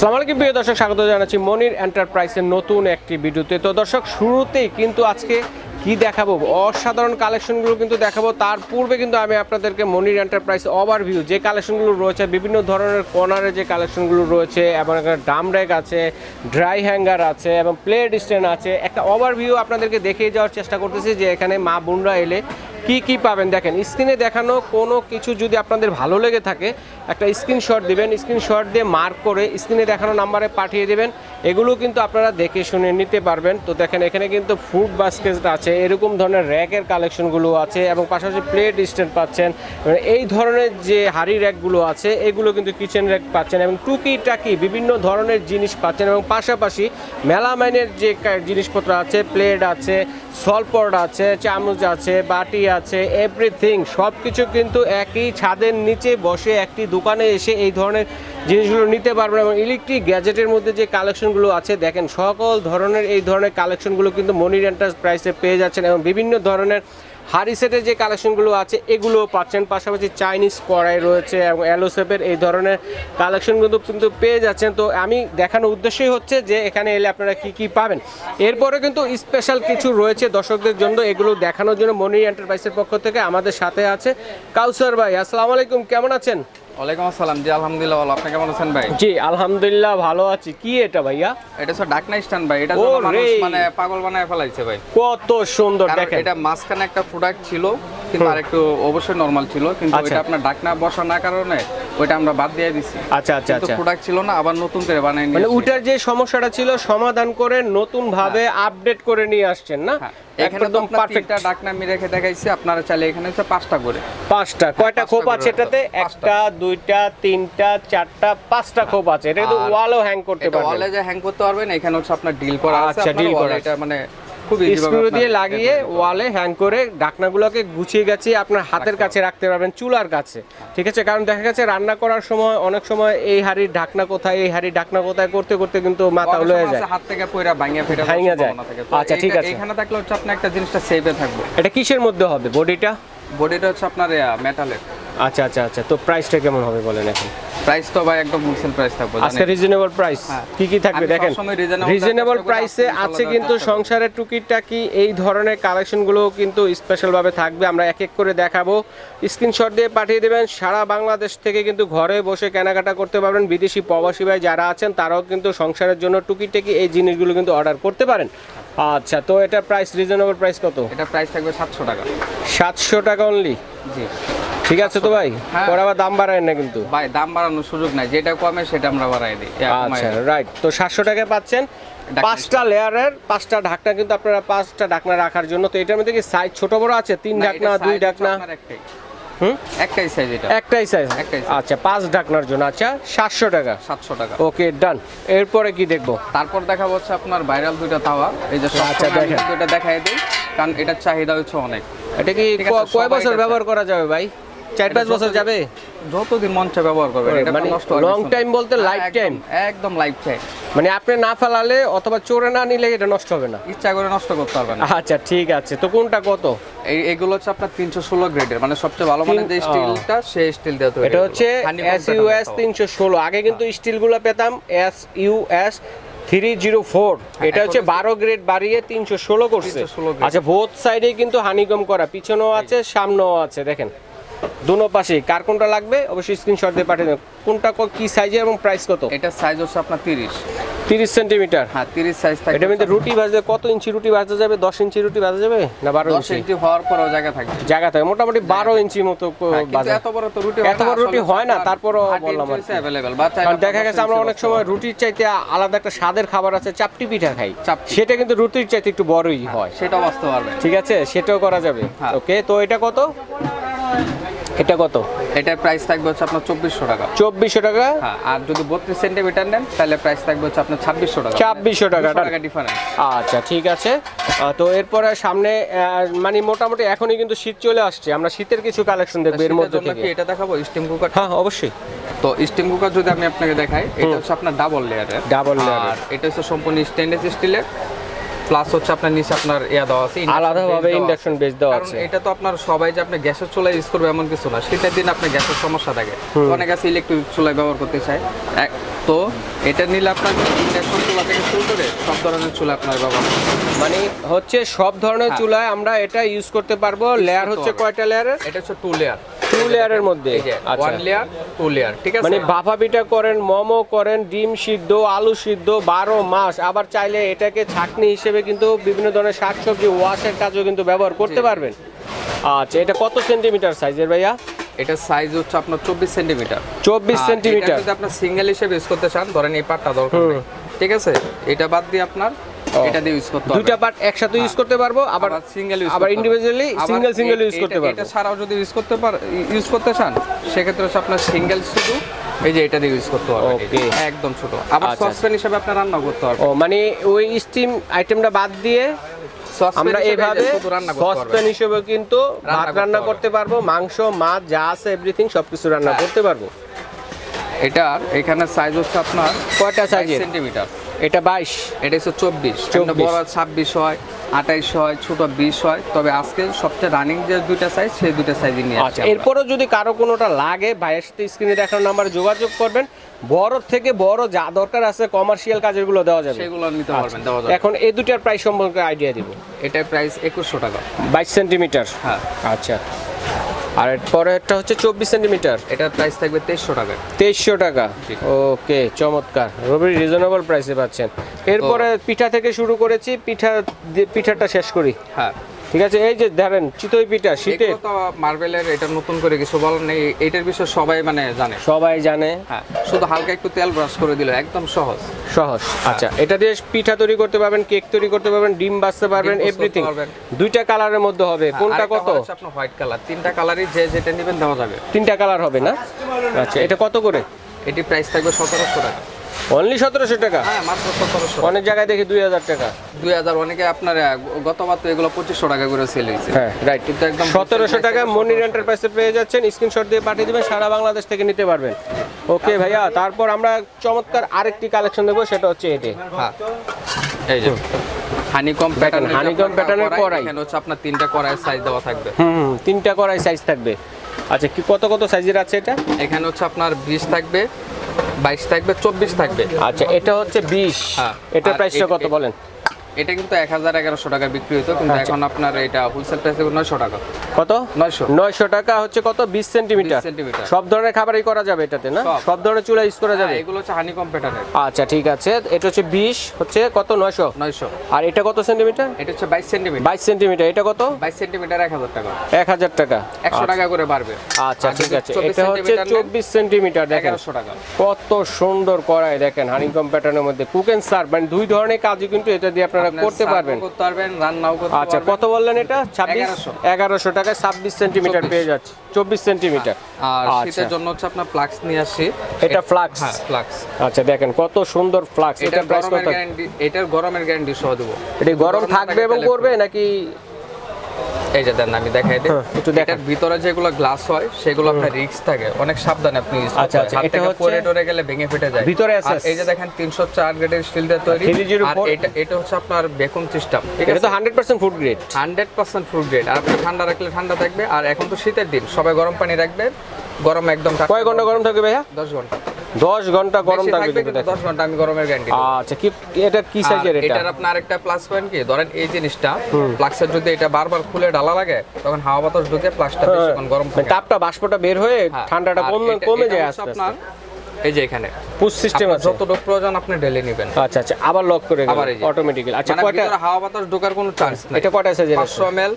আসসালামু আলাইকুম, প্রিয় দর্শক, স্বাগত জানাচ্ছি মনির এন্টারপ্রাইজের নতুন একটি ভিডিওতে। তো দর্শক, শুরুতেই কিন্তু আজকে কি দেখাবো? অসাধারণ কালেকশনগুলো কিন্তু দেখাবো। তার পূর্বে কিন্তু আমি আপনাদেরকে মনির এন্টারপ্রাইজ ওভারভিউ যে কালেকশনগুলো রয়েছে, বিভিন্ন ধরনের কর্নারে যে কালেকশনগুলো রয়েছে, এবং এখানে ডাম র্যাক আছে ড্রাই হ্যাঙ্গার আছে, এবং প্লেট স্ট্যান্ড আছে, একটা ওভারভিউ আপনাদেরকে দেখিয়ে যাওয়ার চেষ্টা করতেছি যে এখানে মা বোনরা এলে কি কি পাবেন। দেখেন স্ক্রিনে দেখানো কোনো কিছু যদি আপনাদের ভালো লেগে থাকে, একটা স্ক্রিনশট দিবেন স্ক্রিনশট দিয়ে মার্ক করে স্ক্রিনে দেখানো নাম্বারে পাঠিয়ে দেবেন। এগুলো কিন্তু আপনারা দেখে শুনে নিতে পারবেন। তো দেখেন, এখানে কিন্তু ফুড বাস্কেট আছে, এরকম ধরনের র্যাকের কালেকশনগুলো আছে এবং পাশাপাশি প্লেট স্ট্যান্ড পাচ্ছেন। এই ধরনের যে হাড়ি র্যাকগুলো আছে, এগুলো কিন্তু কিচেন র্যাক পাচ্ছেন এবং টুকি টাকি বিভিন্ন ধরনের জিনিস পাচ্ছেন এবং পাশাপাশি মেলামাইনের যে জিনিসপত্র আছে প্লেট আছে সলপট আছে, চামচ আছে, বাটি আছে এভরিথিং সব কিছু কিন্তু একই ছাদের নিচে বসে একটি দোকানে এসে এই ধরনের জিনিসগুলো নিতে পারবেন এবং ইলেকট্রিক গ্যাজেটের মধ্যে যে কালেকশনগুলো আছে, দেখেন সকল ধরনের এই ধরনের কালেকশনগুলো কিন্তু মনির প্রাইসে পেয়ে যাচ্ছেন এবং বিভিন্ন ধরনের হারি সেটের যে কালেকশনগুলো আছে, এগুলোও পাচ্ছেন। পাশাপাশি চাইনিজ কড়াই রয়েছে এবং অ্যালোসেপের এই ধরনের কালেকশনগুলো কিন্তু পেয়ে যাচ্ছেন। তো আমি দেখানোর উদ্দেশ্যই হচ্ছে যে, এখানে এলে আপনারা কি কি পাবেন। এরপরে কিন্তু স্পেশাল কিছু রয়েছে দর্শকদের জন্য। এগুলো দেখানোর জন্য মনি এন্টারপ্রাইজের পক্ষ থেকে আমাদের সাথে আছে কাউসার ভাই। আসসালামু আলাইকুম, কেমন আছেন? ওয়ালাইকুম আসসালাম। জি আলহামদুলিল্লাহ ভালো। আপনি কেমন আছেন ভাই? জি আলহামদুলিল্লাহ ভালো আছি। কি এটা ভাইয়া? এটা হচ্ছে ডাকনা স্ট্যান্ড ভাই। এটা জন্য মানুষ মানে পাগল বানায় ফেলাইছে ভাই। কত সুন্দর দেখেন। এটা মাঝখানে একটা প্রোডাক্ট ছিল কিন্তু আর একটু অবশ্যই নরমাল ছিল কিন্তু এটা আপনার ডাকনা বসা না কারণে ওইটা আমরা বাদ দিয়ে দিছি। আচ্ছা আচ্ছা আচ্ছা। প্রোডাক্ট ছিল না আবার নতুন করে বানাই মানে ওটার যে সমস্যাটা ছিল সমাধান করে নতুন ভাবে আপডেট করে নিয়ে আসছেন না? হ্যাঁ, এখানে একদম আপনার পারফেক্ট তিনটা ডাকনা রেখে দেখাইছি আপনারা চাইলে এখানে হচ্ছে পাঁচটা করে। পাঁচটা কয়টা পাঁচটা খোপ আছে এটাতে? একটা দুইটা তিনটা চারটা পাঁচটা খোপ আছে। এটা কিন্তু ওয়ালও হ্যাং করতে পারবেন। ওয়ালে যে হ্যাং করতে পারবেন এখানে হচ্ছে আপনার ডিল করা আছে আচ্ছা, আপনার deal wall করা এটা মানে স্ক্রু দিয়ে লাগিয়ে ওয়ালে হ্যাং করে ঢাকনাগুলোকে গুছিয়ে গেছে আপনার হাতের কাছে রাখতে পারবেন চুলার কাছে। ঠিক আছে? কারণ দেখা গেছে রান্না করার সময় অনেক সময় এই হাড়ির ঢাকনা কোথায় এই হাড়ির ঢাকনা কোথায় করতে করতে কিন্তু মাথা অনেক উলে যায়। হাত থেকে পয়রা ভাঙিয়ে ফেটে ভাঙিয়া যায়। আচ্ছা, ঠিক আছে। এখানে থাকলে হচ্ছে আপনি একটা জিনিসটা সেভে থাকবে। এটা কিসের মধ্যে হবে? বডিটা? বডিটা হচ্ছে আপনার মেটালের আচ্ছা আচ্ছা আচ্ছা। তো প্রাইসটা কেমন হবে বলেন এখন? প্রাইস তো ভাই একদম হোলসেল প্রাইস থাকবে আজকে রিজনেবল প্রাইস হ্যাঁ। কি কি থাকবে? দেখেন রিজনেবল প্রাইসে আছে কিন্তু। সংসারের টুকিটাকি এই ধরনের কালেকশনগুলো কিন্তু স্পেশাল ভাবে থাকবে। আমরা এক এক করে দেখাবো। স্ক্রিনশট দিয়ে পাঠিয়ে দেবেন। সারা বাংলাদেশ থেকে কিন্তু ঘরে বসে কেনাকাটা করতে পারবেন। বিদেশি প্রবাসী ভাই যারা আছেন তারাও কিন্তু সংসারের জন্য টুকিটাকি এই জিনিসগুলো কিন্তু অর্ডার করতে পারেন। আচ্ছা তো এটা প্রাইস রিজনেবল প্রাইস কত? এটা প্রাইস থাকবে সাতশো টাকা। সাতশো টাকা অনলি জি। ঠিক আছে তো ভাই? হ্যাঁ। পরে আবার দাম বাড়ায় না কিন্তু। ভাই দাম বাড়ানোর সুযোগ নাই। যেটা কমে সেটা আমরা বাড়াই দিই। আচ্ছা রাইট তো সাতশো টাকায় পাচ্ছেন। পাঁচটা লেয়ারের পাঁচটা ঢাকনা কিন্তু আপনারা পাঁচটা ঢাকনা রাখার জন্য। তো এটার মধ্যে কি সাইজ ছোট বড় আছে? তিন ঢাকনা দুই ঢাকনা? একটাই। হুম? একটাই সাইজ এটা। একটাই সাইজ একটাই আচ্ছা পাঁচ ঢাকনার জন্য। আচ্ছা সাতশো টাকা। সাতশো টাকা। ওকে ডান এরপরে কি দেখব? তারপর দেখা হচ্ছে আপনার ভাইরাল দুইটা তাওয়া। এই যে আচ্ছা। এটা দেখাই দিই কারণ এটার চাহিদা হচ্ছে অনেক। এটা কি কয় বছর ব্যবহার করা যাবে ভাই? চার পাঁচ বছর যাবে? যতদিন মন চায় ব্যবহার করবেন এটা মানে নষ্ট time নেই। বলতে হ্যাঁ, life একদম- লাইফ টাইম মানে আপনি না ফেলালে অথবা চোরে না নিলে এটা নষ্ট হবে না। ইচ্ছা করে নষ্ট করতে পারবেন না। আচ্ছা ঠিক আছে। তো কোনটা কত? এগুলো হচ্ছে আপনার তিনশো ষোলো গ্রেডের মানে সবচেয়ে ভালো মানের যে স্টিলটা সেই স্টিল দিয়ে তৈরি এটা হচ্ছে Honeycomb এস ইউ এস তিনশো ষোলো। আগে কিন্তু স্টিলগুলো পেতাম S U S three zero four এটা হচ্ছে বারো গ্রেড বাড়িয়ে তিনশো ষোলো করছে। 316। আচ্ছা বোথ সাইডে কিন্তু হানিকম করা। পিছনেও আছে সামনেও আছে দেখেন। দুনো পাশেই। কার কোনটা লাগবে? অবশ্যই স্ক্রিনশট দিয়ে পাঠিয়ে দেবেন। কোনটা কি সাইজের এবং প্রাইস কত? এটার সাইজ হচ্ছে আপনার তিরিশ। তিরিশ সেন্টিমিটার হ্যাঁ তিরিশ সাইজ থাকে এটার মধ্যে রুটি ভাজতে কত ইঞ্চি রুটি ভাজা যাবে? দশ ইঞ্চি রুটি ভাজা যাবে না বারো ইঞ্চি? ইঞ্চি হওয়ার পরও জায়গা থাকবে। জায়গা থাকে মোটামুটি বারো ইঞ্চি মতো হ্যাঁ, এত বড় তো রুটি এত বড় রুটি হয় না, তারপরও বললাম দেখা গেছে আমরা অনেক সময় রুটির চাইতে আলাদা একটা স্বাদের খাবার আছে চাপটি পিঠা খাই। সেটা কিন্তু রুটির চাইতে একটু বড়ই হয় সেটাও বাঁচতে পারবে ঠিক আছে? সেটাও করা যাবে। হ্যাঁ। ওকে তো এটা কত? এটা কত? এটার প্রাইস থাকবে হচ্ছে আপনার চব্বিশশো টাকা। চব্বিশশো টাকা? হ্যাঁ আর যদি বত্রিশ সেন্টিমিটার নেন তাহলে প্রাইস থাকবে হচ্ছে আপনার ছাব্বিশশো টাকা। ছাব্বিশশো টাকা টাকা ডিফারেন্স আচ্ছা ঠিক আছে। তো এরপরে সামনে মানে মোটামুটি এখনই কিন্তু শীত চলে আসছে। আমরা শীতের কিছু কালেকশন দেখব এর মধ্যে থেকে। এটা দেখাবো? স্টিম কুকার হ্যাঁ অবশ্যই। তো স্টিম কুকার যদি আমি আপনাকে দেখাই এটা হচ্ছে আপনার ডাবল লেয়ারের ডাবল আর এটা হচ্ছে সম্পূর্ণ স্টেনলেস স্টিলের প্লাস হচ্ছে আপনার নিচে আপনার ইয়া দেওয়া আছে আলাদাভাবে ইন্ডাকশন। বেস দেওয়া আছে। এটা তো আপনার সবাই যে আপনি গ্যাসের চুলায় ইউজ করবে এমন কিছু না। শীতের দিন আপনি গ্যাসের সমস্যা থাকে। অনেক আছে ইলেকট্রিক চুলায় ব্যবহার করতে চায়। তো এটা নিলে আপনার ইন্ডাকশন চুলা থেকে শুরু করে সব ধরনের চুলা আপনার ব্যবহার মানে হচ্ছে সব ধরনের হ্যাঁ। চুলায় আমরা এটা ইউজ করতে পারব। লেয়ার হচ্ছে কয়টা লেয়ারের এটা হচ্ছে টু লেয়ার টু লেয়ারের মধ্যে? এই আচ্ছা। ওয়ান লেয়ার টু লেয়ার ঠিক আছে? মানে ভাপা পিঠা করেন মোমো করেন ডিম সিদ্ধ আলু সিদ্ধ বারো মাস। আবার চাইলে এটাকে ছাকনি হিসেবে কিন্তু বিভিন্ন ধরনের শাকসবজি ওয়াশের কাজেও কিন্তু ব্যবহার করতে পারবেন। আচ্ছা এটা কত সেন্টিমিটার সাইজের ভাইয়া? এটা সাইজ হচ্ছে আপনার চব্বিশ সেন্টিমিটার চব্বিশ সেন্টিমিটার যদি আপনার সিঙ্গেল হিসেবে ইউজ করতে চান ধরেন এই পার্টটা দরকার ঠিক আছে? এটা বাদ দিয়ে আপনার এটা দিয়ে ইউজ করতে দুইটা পার্ট একসাথে ইউজ করতে পারব আবার সিঙ্গেল ইউজ আবার ইন্ডিভিজুয়ালি সিঙ্গেল সিঙ্গেল ইউজ করতে পারব। এটা ছাড়াও যদি ইউজ করতে পার ইউজ করতে চান সেক্ষেত্রে হচ্ছে আপনার সিঙ্গেল শুধু এই যে এটা দিয়ে ইউজ করতে হবে। Okay. একদম ছোট। আবার আচ্ছা, সসপ্যান হিসেবে আপনি রান্না করতে পারবেন ও মানে ওই স্টিম আইটেমটা বাদ দিয়ে আমরা এইভাবে রান্না করতে সসপ্যান হিসেবে কিন্তু ভাত রান্না। করতে পারব মাংস মাছ যা আছে এভরিথিং সবকিছু রান্না হ্যাঁ। করতে পারব। এটা এখানে সাইজ হচ্ছে আপনার কয়টা সাইজ সেন্টিমিটার এটা বাইশ। এটা হচ্ছে চব্বিশ। 24 বড় ছাব্বিশ হয়। আঠাইশ হয় ছোট বিশ হয় তবে আজকে সবচেয়ে রানিং যে দুইটা সাইজ সেই দুইটা সাইজই নিয়ে আসছে আচ্ছা। এরপরও যদি কারও কোনোটা লাগে ভাইয়ের সাথে স্ক্রিনে দেখানো নাম্বারে যোগাযোগ করবেন। বড় থেকে বড় যা দরকার আছে কমার্শিয়াল কাজেরগুলো দেওয়া যাবে। সেগুলো নিতে আচ্ছা। পারবেন দেওয়া যাবে। এখন এই দুটার প্রাইস সম্পর্কে আইডিয়া দিব। এটার প্রাইস একুশশো টাকা। বাইশ সেন্টিমিটার হ্যাঁ। আচ্ছা। আর পরে একটা হচ্ছে চব্বিশ সেন্টিমিটার। এটার প্রাইস থাকবে তেইশশো টাকা। তেইশশো টাকা। ওকে চমৎকার। রবি রিজনেবল প্রাইসে পাচ্ছেন। এরপরে পিঠা থেকে শুরু করেছি পিঠা পিঠাটা শেষ করি। হ্যাঁ। ঠিক আছে এই যে ধরেন চিতই পিঠা শীতে তো মার্বেলের এটা নতুন করে কিছু বলার নেই। এটার বিষয়ে সবাই মানে জানে। সবাই জানে। হ্যাঁ শুধু হালকা একটু তেল ব্রাশ করে দিল একদম সহজ। সহজ আচ্ছা। এটা দিয়ে পিঠা তৈরি করতে পারবেন কেক তৈরি করতে পারবেন ডিম বাজতে পারবেন এভরিথিং পারবেন। দুইটা কালারের মধ্যে হবে। কোনটা কত? আপনার হোয়াইট কালার। তিনটা কালারই যে যেটা নেবেন দেওয়া যাবে। তিনটা কালার হবে না? আচ্ছা এটা কত করে? এটি প্রাইস থাকবে সতেরোশো টাকা। অনলি সতেরোশো টাকা? হ্যাঁ মাত্র সতেরোশো। অনেক জায়গায় দেখি দুই হাজার টাকা। দুই হাজার অনেকে আপনার গতবার তো এগুলো পঁচিশশো টাকা করে সেল হয়েছে। হ্যাঁ রাইট কিন্তু একদম সতেরোশো টাকা মনির এন্টারপ্রাইসে পেয়ে যাচ্ছেন স্ক্রিনশট দিয়ে পাঠিয়ে দিবেন সারা বাংলাদেশ থেকে নিতে পারবেন। ওকে ভাইয়া তারপর আমরা চমৎকার আরেকটি কালেকশন দেখব সেটা হচ্ছে এটি। হ্যাঁ। এই যে হানিকম প্যাটার্ন pattern এর কড়াই। এখানে হচ্ছে আপনার তিনটা কড়াই সাইজ দেওয়া থাকবে। হুম তিনটা করাই সাইজ থাকবে। আচ্ছা কি কত কত সাইজের আছে এটা? এখানে হচ্ছে আপনার বিশ থাকবে বাইশ থাকবে চব্বিশ থাকবে আচ্ছা এটা হচ্ছে বিশ হ্যাঁ। এটার প্রাইসটা কত বলেন এটা কিন্তু এক হাজার এগারোশো টাকা বিক্রি হতো কিন্তু আচ্ছা। এখন আপনার এটা হোলসেল প্রাইস নয়শো টাকা। কত? নয়শো। নয়শো টাকা হচ্ছে কত? বিশ সেন্টিমিটার। 20 সেন্টিমিটার। সব ধরনের খাবারই করা যাবে এটাতে না? সব। ধরনের চুলা ইউজ করা যাবে? এগুলো হচ্ছে হানিকম প্যাটার্নের আচ্ছা ঠিক আছে। এটা হচ্ছে বিশ হচ্ছে কত? নয়শো। নয়শো। আর এটা কত সেন্টিমিটার? এটা হচ্ছে বাইশ সেন্টিমিটার। বাইশ সেন্টিমিটার। এটা কত? বাইশ সেন্টিমিটার এক হাজার টাকা। এক হাজার টাকা। একশো টাকা করে বাড়বে। আচ্ছা ঠিক আছে। এটা হচ্ছে চব্বিশ সেন্টিমিটার দেখেন। টাকা। কত সুন্দর করায় দেখেন হানিকম প্যাটার্নের মধ্যে। কুক এন্ড সার্ভ মানে দুই ধরনের কাজই কিন্তু এটা দিয়ে আপনার করতে পারবেন। করতে পারবেন রান্নাও করতে আচ্ছা কত বললেন এটা? ছাব্বিশ? 1100 এগারোশো টাকায় ছাব্বিশ সেন্টিমিটার পেয়ে যাচ্ছে। চব্বিশ সেন্টিমিটার আর আচ্ছা। শীতের জন্য হচ্ছে আপনার ফ্লাক্স নিয়ে আসছি এটা ফ্লাক্স হ্যাঁ ফ্লাক্স। আচ্ছা দেখেন কত সুন্দর ফ্লাক্স। এটা প্রাইস গরমের কত এটার গরমের গ্যারান্টি সহ দেবো। এটা গরম থাকবে এবং করবে নাকি এই যে দেন আমি দেখাই দিই। হ্যাঁ, একটু দেখান। ভিতরে যেগুলো গ্লাস হয় সেগুলো আপনার রিস্ক থাকে। অনেক সাবধানে আপনি ইউজ আচ্ছা, আচ্ছা, এটা হচ্ছে- পরে টরে গেলে ভেঙে ফেটে যায়। ভিতরে SS এই যে দেখেন 304 গ্রেডের স্টিল দিয়ে তৈরি। 304 আর এটা এটা হচ্ছে আপনার বেকুম সিস্টেম এটা তো hundred percent food grade hundred percent food grade আর আপনি ঠান্ডা রাখলে ঠান্ডা থাকবে। আর এখন তো শীতের দিন সবাই গরম পানি রাখবেন গরম একদম কয় ঘণ্টা গরম থাকবে ভাইয়া? দশ ঘণ্টা। 10 ঘণ্টা গরম থাকবে কিন্তু 10 ঘণ্টা আমি গরমের গ্যারান্টি আচ্ছা কি এটা কি সাইজের এটা? এটা আপনার একটা প্লাস পয়েন্ট কি? ধরেন এই জিনিসটা প্লাক্সের যদি এটা বারবার খুলে ডালা লাগে তখন হাওয়া বাতাস ঢুকে প্লাসটা হ্যাঁ। বেশিক্ষণ গরম মানে থাকে। তাপটা বাষ্পটা বের হয়ে হ্যাঁ। ঠান্ডাটা কমে কমে যায় আস্তে আস্তে। এই যে এখানে। পুশ সিস্টেম আছে। যত ডক প্রয়োজন আপনি ডেলি নেবেন। আচ্ছা আচ্ছা আবার লক করে আবার অটোমেটিক্যালি আচ্ছা মানে কয়টা হাওয়া বাতাস ঢোকার কোনো চান্স নাই। এটা কয়টা সাইজের 500 ml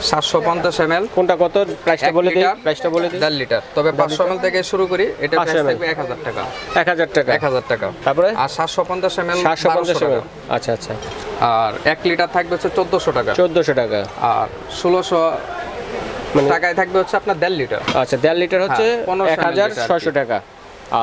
750 ml কোনটা কত? প্রাইসটা বলে দিই। প্রাইসটা বলে দিই। 1 লিটার। তবে 500 ml থেকে শুরু করি এটা প্রাইস থাকবে 1000 টাকা। 1000 টাকা। 1000 টাকা। তারপরে? আর 750 ml 750 ml আচ্ছা আচ্ছা। আর 1 লিটার থাকবে হচ্ছে 1400 টাকা। 1400 টাকা। আর 1600 মানে টাকায় থাকবে হচ্ছে আপনার দেড় লিটার। আচ্ছা দেড় লিটার হচ্ছে হ্যাঁ, এক হাজার ছয়শো টাকা।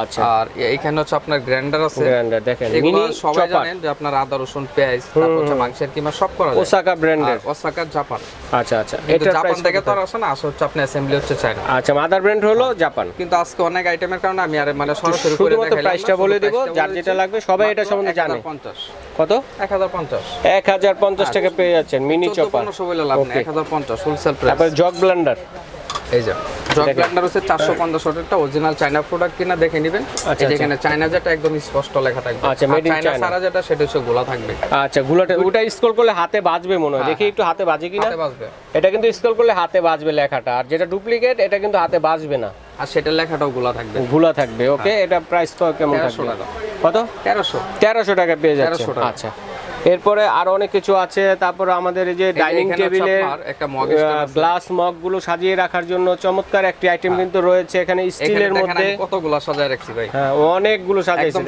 আচ্ছা। আর এইখানে হচ্ছে আপনার গ্রাইন্ডার আছে। গ্রাইন্ডার দেখেন এগুলো সবাই জানেন যে আপনার আদা রসুন পেঁয়াজ তারপর হচ্ছে মাংসের কিমা সব করা যায়। ওসাকা ব্র্যান্ডের ওসাকা জাপান। আচ্ছা আচ্ছা। এটার জাপান থেকে তো আর আসে না আসে হচ্ছে আপনি অ্যাসেম্বলি হচ্ছে চায়না আচ্ছা মাদার ব্র্যান্ড হলো জাপান। কিন্তু আজকে অনেক আইটেমের কারণে আমি আর মানে সরাসরি করে শুধুমাত্র প্রাইসটা বলে দিব যার যেটা লাগবে সবাই এটা সম্বন্ধে জানে। 1050 কত? 1050 এক হাজার পঞ্চাশ টাকা পেয়ে যাচ্ছেন মিনি চপার। পনেরোশো বলে লাভ নেই Okay. এক হাজার পঞ্চাশ হোলসেল প্রাইস তারপরে জগ ব্লেন্ডার এই যে জগ দেখেন। হচ্ছে চারশো পঞ্চাশ একটা অরিজিনাল চাইনা প্রোডাক্ট কিনা দেখে নেবেন। আচ্ছা, এখানে চাইনা যেটা একদম স্পষ্ট লেখা থাকবে। আচ্ছা, made in চাইনা সারা যেটা সেটা হচ্ছে গোলা থাকবে। আচ্ছা গুলোটা ওটা স্ক্রল করলে হাতে বাজবে মনে হয়। দেখি একটু হাতে বাজে কিনা। হাতে বাজবে। এটা কিন্তু স্ক্রল করলে হাতে বাজবে লেখাটা। আর যেটা ডুপ্লিকেট এটা কিন্তু হাতে বাজবে না। আর সেটার লেখাটাও গোলা থাকবে। ভুলা থাকবে ওকে এটা প্রাইস কেমন 1300 থাকবে কত? তেরোশো। তেরোশো টাকা পেয়ে যাচ্ছে। আচ্ছা। এরপরে আরও অনেক কিছু আছে। তারপর আমাদের এই যে ডাইনিং টেবিলে গ্লাস মগগুলো সাজিয়ে রাখার জন্য চমৎকার একটি আইটেম কিন্তু রয়েছে এখানে স্টিলের মধ্যে। কতগুলা সাজায় রাখছি ভাই। হ্যাঁ অনেকগুলো সাজাইছে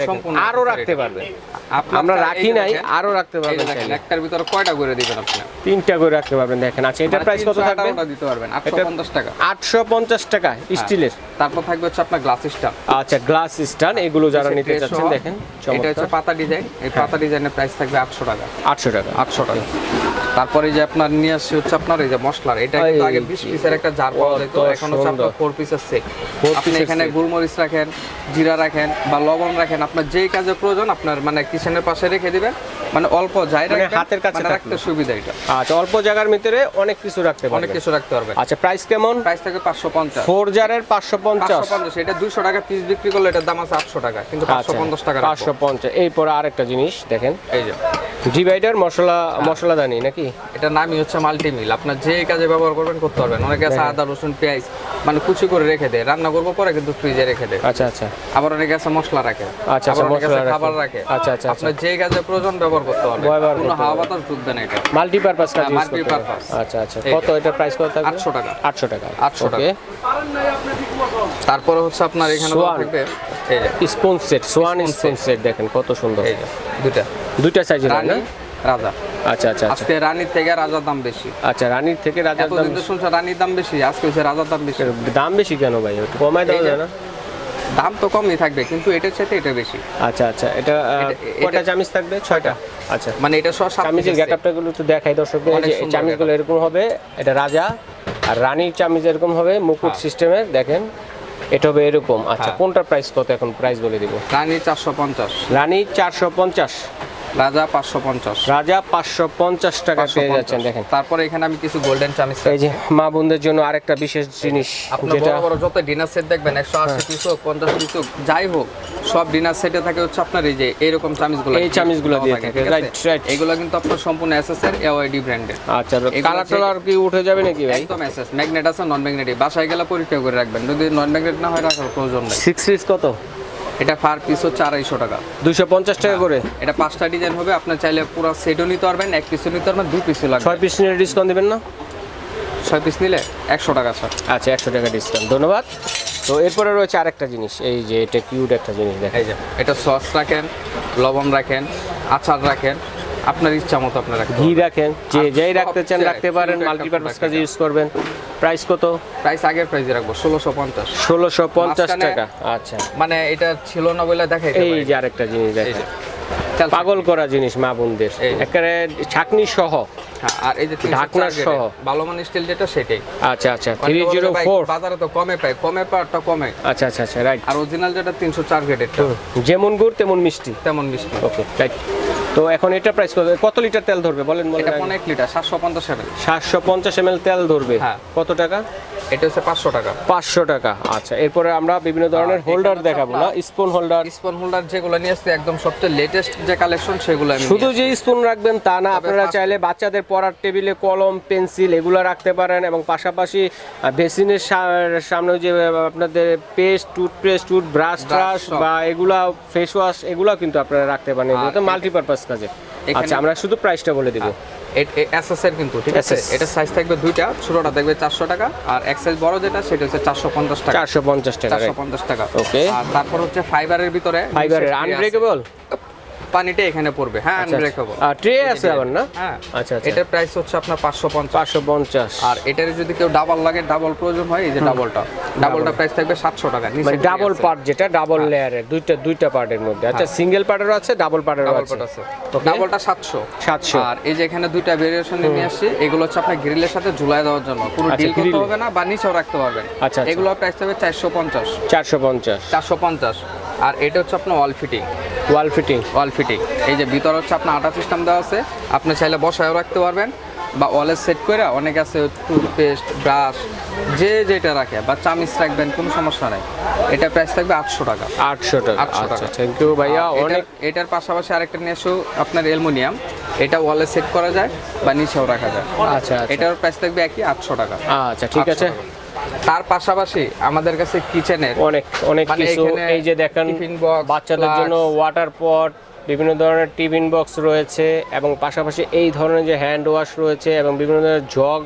আরও রাখতে এটা। পারবেন। আমরা রাখি নাই আরও রাখতে পারবেন দেখেন, একটার ভিতরে কয়টা করে দিবেন আপনি? তিনটা করে রাখতে পারবেন দেখেন। আচ্ছা এটার প্রাইস কত মানে থাকবে? দিতে পারবেন আটশো পঞ্চাশ টাকা। আটশো পঞ্চাশ টাকা স্টিলের। তারপর থাকবে হচ্ছে আপনার গ্লাস স্টার আচ্ছা গ্লাস স্টান এগুলো যারা নিতে চাচ্ছেন দেখেন এটা হচ্ছে পাতা ডিজাইন এই পাতা ডিজাইনের প্রাইস থাকবে আটশো টাকা। আটশো টাকা। আটশো টাকা। তারপরে যে আপনার নিয়ে আসছে হচ্ছে আপনার এই যে মশলার এটা কিন্তু আগে বিশ পিসের একটা জার পাওয়া যেত এখন হচ্ছে আপনার সুন্দর। ফোর পিসের সেট আপনি এখানে। গোলমরিচ রাখেন জিরা রাখেন বা লবণ রাখেন আপনার যেই কাজে প্রয়োজন আপনার মানে কিচেনের পাশে রেখে দিবেন মানে অল্প যাই মানে রাখবেন হাতের কাছে মানে রাখতে সুবিধা এটা। আচ্ছা অল্প জায়গার ভিতরে অনেক কিছু রাখতে অনেক কিছু রাখতে পারবেন। আচ্ছা প্রাইস কেমন? প্রাইস থাকে পাঁচশো পঞ্চাশ। ফোর জারের পাঁচশো পঞ্চাশ। পাঁচশো পঞ্চাশ এটা দুইশো টাকা পিস বিক্রি করলে এটার দাম আছে আটশো টাকা কিন্তু পাঁচশো আচ্ছা পঞ্চাশ টাকা পাঁচশো রাখব। পঞ্চাশ। এরপরে আরেকটা জিনিস দেখেন। এই যে। ডিভাইডার মশলা মশলাদানি নাকি? এটা নামই হচ্ছে মাল্টি মিল আপনার যে কাজে ব্যবহার করবেন করতে পারবেন। অনেকে আছে আদা রসুন পেঁয়াজ মানে কুচি করে রেখে দেয়। রান্না করব পরে কিন্তু ফ্রিজে রেখে দেয়। আচ্ছা আচ্ছা। আবার অনেকে আছে মশলা রাখে। আচ্ছা, আবার অনেকে আছে খাবার রাখে। আচ্ছা, আচ্ছা, আপনার যে কাজে প্রয়োজন ব্যবহার করতে পারবেন। কোনো হাওয়া বাতাস ঢুকবে না এটা। মাল্টিপারপাস কাজ হ্যাঁ, ইউজ করতে পারবেন। আচ্ছা আচ্ছা। কত এটার প্রাইস কত থাকবে? 800 টাকা। 800 টাকা। 800 টাকা। তারপরে হচ্ছে আপনার এখানে থাকবে এই যে। Spoon set swan spoon set. দেখেন কত সুন্দর। এই যে দুইটা। দুইটা সাইজের না? রানী রাজা। আচ্ছা আচ্ছা আচ্ছা। আজকে রানীর থেকে রাজার দাম বেশি। আচ্ছা রানীর থেকে রাজার দাম এতদিন তো রানীর দাম বেশি আজকে হচ্ছে রাজার দাম বেশি। দাম বেশি কেন ভাই? একটু কমাই এই না? দাম তো কমই থাকবে কিন্তু এটার সাথে এটা বেশি। আচ্ছা আচ্ছা এটা কয়টা চামিচ থাকবে? ছয়টা? আচ্ছা। মানে এটা সাত চামিচের। গেটআপটা গুলো একটু দেখাই দর্শকদের এই যে চামিচগুলো এরকম হবে এটা রাজা আর রানীর চামিচ এরকম হবে মুকুট হ্যাঁ। সিস্টেমের দেখেন এটা হবে এরকম। আচ্ছা হ্যাঁ। কোনটার প্রাইস কত এখন? প্রাইস বলে দিব। রানী চারশো পঞ্চাশ। রানী চারশো পঞ্চাশ। রাজা পাঁচশো পঞ্চাশ। রাজা পাঁচশো পঞ্চাশ টাকা পেয়ে যাচ্ছেন দেখেন। তারপরে এখানে আমি কিছু গোল্ডেন চামিচ এই যে মা বোনদের জন্য আরেকটা বিশেষ জিনিস যেটা বড় যত ডিনার সেট দেখবেন একশো আশি পিস হোক পঞ্চাশ পিস হোক যাই হোক সব ডিনার সেটে থাকে হচ্ছে আপনার এই যে এরকম চামিচগুলো এই চামিচগুলো দিয়ে থাকে, right, right. এগুলো কিন্তু আপনার সম্পূর্ণ এসএস এর এওআইডি ব্র্যান্ডের আচ্ছা কালার টালার কি উঠে যাবে নাকি ভাই? একদম এসএস ম্যাগনেট আছে নন ম্যাগনেটিক বাসায় গেলে পরীক্ষা করে রাখবেন। যদি নন ম্যাগনেট না হয় রাখার প্রয়োজন নেই। সিক্স পিস কত? এটা পার পিস হচ্ছে আড়াইশো টাকা। দুশো পঞ্চাশ টাকা করে? এটা পাঁচটা ডিজাইন হবে আপনার চাইলে পুরো সেটও নিতে পারবেন এক পিসও নিতে পারবেন দু পিসও লাগবে। ছয় পিস নিলে ডিসকাউন্ট দেবেন না? ছয় পিস নিলে একশো টাকা স্যার আচ্ছা একশো টাকা ডিসকাউন্ট ধন্যবাদ। তো এরপরে রয়েছে আরেকটা জিনিস এই যে এটা কিউট একটা জিনিস দেখাই যায় এটা সস রাখেন লবণ রাখেন আচার রাখেন আপনার ইচ্ছা মতো আপনারা ঘি রাখেন যে যাই রাখতে চান রাখতে পারেন মাল্টিপারপাস কাজে ইউজ করবেন। প্রাইস কত? প্রাইস আগের প্রাইসে রাখব ষোলোশো পঞ্চাশ। ষোলোশো পঞ্চাশ টাকা আচ্ছা। মানে এটা ছিল না বলে দেখাই এই যে আরেকটা জিনিস দেখেন। পাগল করা জিনিস মা বোনদের। একেবারে ছাকনি সহ। হ্যাঁ, আর এই যে ঢাকনা সহ। ভালো মানের স্টিল যেটা সেটাই। আচ্ছা আচ্ছা মানে থ্রি জিরো ভাই, ফোর বাজারে তো কমে পায় কমে পাওয়ারটা কমে। আচ্ছা আচ্ছা আচ্ছা রাইট আর অরিজিনাল যেটা তিনশো চার গ্রেডের যেমন গুড় তেমন মিষ্টি। তেমন মিষ্টি। ওকে রাইট তো এখন এটা প্রাইস কত? কত লিটার তেল ধরবে? বলেন এটা বলেন অনেক লিটার সাতশো পঞ্চাশ এমএল। সাতশো পঞ্চাশ তেল ধরবে। হ্যাঁ। কত টাকা? এটা হচ্ছে পাঁচশো টাকা। পাঁচশো টাকা আচ্ছা। এরপরে আমরা বিভিন্ন ধরনের হোল্ডার দেখাবো না স্পুন হোল্ডার স্পুন হোল্ডার যেগুলো নিয়ে আসছে একদম সবচেয়ে লেটেস্ট যে কালেকশন সেগুলো শুধু যে স্পুন রাখবেন তা না আপনারা চাইলে বাচ্চাদের পড়ার টেবিলে কলম পেন্সিল এগুলো রাখতে পারেন এবং পাশাপাশি বেসিনের সামনে যে আপনাদের পেস্ট টুথপেস্ট টুথ ব্রাশ ট্রাশ বা এগুলা ফেস ওয়াশ এগুলো কিন্তু আপনারা রাখতে পারেন। মাল্টিপারপাস কাজে। আচ্ছা আমরা শুধু প্রাইসটা বলে দিব। এসএস এর কিন্তু ঠিক আছে? এটা সাইজ থাকবে দুইটা ছোটটা থাকবে চারশো টাকা আর এক সাইজ বড় যেটা সেটা হচ্ছে চারশো পঞ্চাশ টাকা। চারশো পঞ্চাশ টাকা চারশো পঞ্চাশ টাকা। ওকে আর তারপর হচ্ছে ফাইবারের ভিতরে ফাইবারের। আনব্রেকেবল পানিটা এখানে পড়বে। হ্যাঁ আনব্রেকেবল আর ট্রে আছে আবার না? হ্যাঁ। আচ্ছা আচ্ছা। এটার প্রাইস হচ্ছে আপনার পাঁচশো পঞ্চাশ। পাঁচশো পঞ্চাশ। আর এটার যদি কেউ ডাবল লাগে ডাবল প্রয়োজন হয় এই যে ডাবলটা ডাবলটা প্রাইস থাকবে সাতশো টাকা নিচে মানে ডাবল পার্ট যেটা ডাবল লেয়ারের দুইটা দুইটা পার্টের মধ্যে। আচ্ছা সিঙ্গেল পার্টেরও আছে ডাবল পার্টেরও আছে। আছে। ডাবলটা সাতশো। সাতশো। আর এই যে এখানে দুইটা ভেরিয়েশন নিয়ে আসছি এগুলো হচ্ছে আপনার গ্রিলের সাথে ঝুলাই দেওয়ার জন্য। কোনো আচ্ছা, ডিল করতে হবে না বা নিচেও রাখতে পারবেন। আচ্ছা, আচ্ছা। এগুলো প্রাইস থাকবে চারশো পঞ্চাশ। চারশো পঞ্চাশ। চারশো পঞ্চাশ। আর এটা হচ্ছে আপনার wall fitting wall fitting wall fitting এই যে ভিতরে হচ্ছে আপনার আটা সিস্টেম দেওয়া আছে আপনি চাইলে বসায়ও রাখতে পারবেন বা ওয়ালে সেট করে অনেক আছে টুথপেস্ট ব্রাশ যে যেটা রাখে বা চামিচ রাখবেন কোনো সমস্যা নেই। এটা প্রাইস থাকবে আটশো টাকা। আটশো টাকা। 800 টাকা। আচ্ছা থ্যাংক ইউ ভাইয়া। অনেক এটার- পাশাপাশি আরেকটা নিয়ে এসো আপনার অ্যালুমিনিয়াম। এটা ওয়ালে সেট করা যায় বা নিচেও রাখা যায়। আচ্ছা আচ্ছা। এটার প্রাইস থাকবে একই আটশো টাকা। আচ্ছা ঠিক আছে। তার পাশাপাশি আমাদের কাছে কিচেনের অনেক অনেক মানে কিছু। এই যে দেখেন বাচ্চাদের জন্য ওয়াটার পট বিভিন্ন ধরনের টিফিন বক্স রয়েছে এবং পাশাপাশি এই ধরনের যে হ্যান্ড ওয়াশ রয়েছে এবং বিভিন্ন ধরনের জগ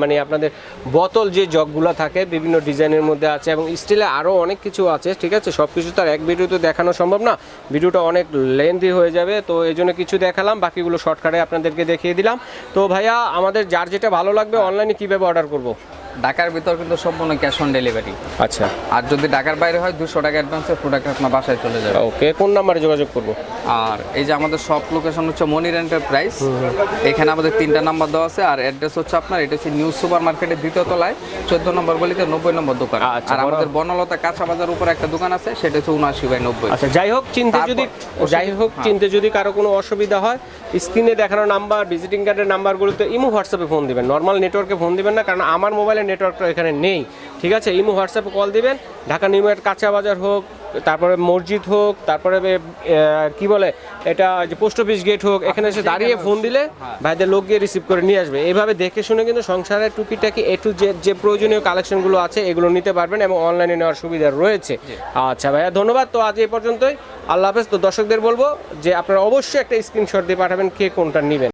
মানে আপনাদের বোতল যে জগগুলো থাকে বিভিন্ন ডিজাইনের মধ্যে আছে এবং স্টিলে আরও অনেক কিছু আছে ঠিক আছে? সব কিছু তো আর এক ভিডিওতে দেখানো সম্ভব না। ভিডিওটা অনেক লেন্দি হয়ে যাবে তো এই জন্য কিছু দেখালাম বাকিগুলো শর্টকাটে আপনাদেরকে দেখিয়ে দিলাম। তো ভাইয়া আমাদের যার যেটা ভালো লাগবে অনলাইনে কীভাবে অর্ডার করব? ঢাকার ভিতর কিন্তু সম্পূর্ণ ক্যাশ অন ডেলিভারি আচ্ছা। আর যদি ঢাকার বাইরে হয় দুশো টাকা অ্যাডভান্সে প্রোডাক্ট আপনার বাসায় চলে যাবে। ওকে কোন নাম্বারে যোগাযোগ করব? আর এই যে আমাদের শপ লোকেশন হচ্ছে মনির এন্টারপ্রাইজ এখানে আমাদের তিনটা নাম্বার দেওয়া আছে আর অ্যাড্রেস হচ্ছে আপনার এটা হচ্ছে নিউ সুপার মার্কেটের দ্বিতীয় তলায় চোদ্দ নম্বর গলিতে নব্বই নম্বর দোকান। আচ্ছা, আর আমাদের বনলতা কাঁচা বাজার উপরে একটা দোকান আছে সেটা হচ্ছে উনআশি বাই নব্বই। আচ্ছা যাই হোক চিনতে যদি যাই হোক হ্যাঁ। চিনতে যদি কারও কোনো অসুবিধা হয় স্ক্রিনে দেখানো নাম্বার ভিজিটিং কার্ডের নাম্বারগুলোতে ইমো হোয়াটসঅ্যাপে ফোন দিবেন। নর্মাল নেটওয়ার্কে ফোন দিবেন না কারণ আমার মোবাইলের নেটওয়ার্কটা এখানে নেই। ঠিক আছে ইমো হোয়াটসঅ্যাপে কল দিবেন। ঢাকা নিউ মার্কেট কাঁচা বাজার হোক তারপরে মসজিদ হোক তারপরে কি বলে এটা যে পোস্ট অফিস গেট হোক এখানে এসে দাঁড়িয়ে ফোন দিলে ভাইদের লোক গিয়ে রিসিভ করে নিয়ে আসবে। এইভাবে দেখে শুনে কিন্তু সংসারের টুকিটাকি এ টু যে যে প্রয়োজনীয় কালেকশনগুলো আছে এগুলো নিতে পারবেন এবং অনলাইনে নেওয়ার সুবিধা রয়েছে। আচ্ছা ভাইয়া ধন্যবাদ। তো আজ এই পর্যন্তই। আল্লাহ হাফেজ। তো দর্শকদের বলব যে আপনারা অবশ্যই একটা স্ক্রিনশট দিয়ে পাঠাবেন কে কোনটা নেবেন।